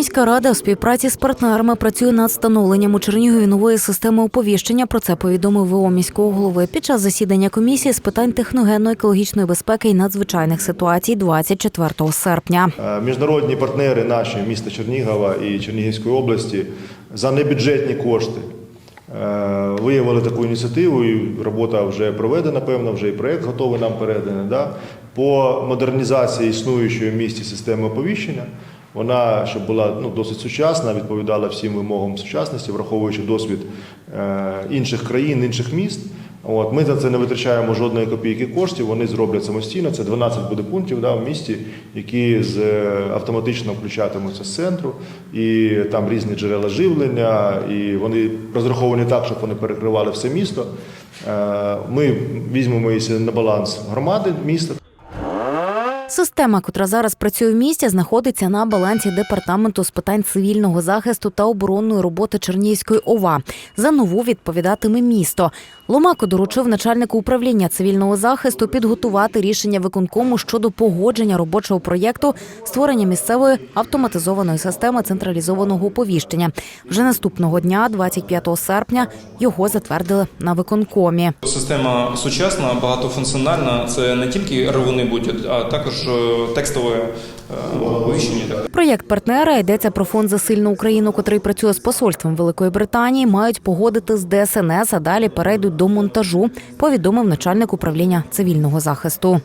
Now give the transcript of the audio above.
Міська рада у співпраці з партнерами працює над встановленням у Чернігові нової системи оповіщення. Про це повідомив ВО міського голови під час засідання комісії з питань техногенно-екологічної безпеки і надзвичайних ситуацій 24 серпня. Е, Міжнародні партнери наші міста Чернігова і Чернігівської області за небюджетні кошти е, виявили таку ініціативу. і Робота вже проведена, певно, вже і проєкт готовий нам переданий. Да? По модернізації існуючої в місті системи оповіщення. Вона щоб була ну, досить сучасна, відповідала всім вимогам сучасності, враховуючи досвід е, інших країн, інших міст. От, ми за це не витрачаємо жодної копійки коштів, вони зроблять самостійно. Це 12 буде пунктів да, в місті, які з, е, автоматично включатимуться з центру, і там різні джерела живлення, і вони розраховані так, щоб вони перекривали все місто. Е, Ми візьмемо її на баланс громади міста. Система, котра зараз працює в місті, знаходиться на балансі департаменту з питань цивільного захисту та оборонної роботи Чернігівської ОВА. За нову відповідатиме місто. Ломако доручив начальнику управління цивільного захисту підготувати рішення виконкому щодо погодження робочого проєкту створення місцевої автоматизованої системи централізованого оповіщення. Вже наступного дня, 25 серпня, його затвердили на виконкомі. Система сучасна, багатофункціональна. Це не тільки ревуни будуть, а також е, текстове е, далі. Проєкт партнера йдеться про фонд за сильну Україну, котрий працює з посольством Великої Британії. Мають погодити з ДСНС, а далі перейдуть до монтажу. Повідомив начальник управління цивільного захисту.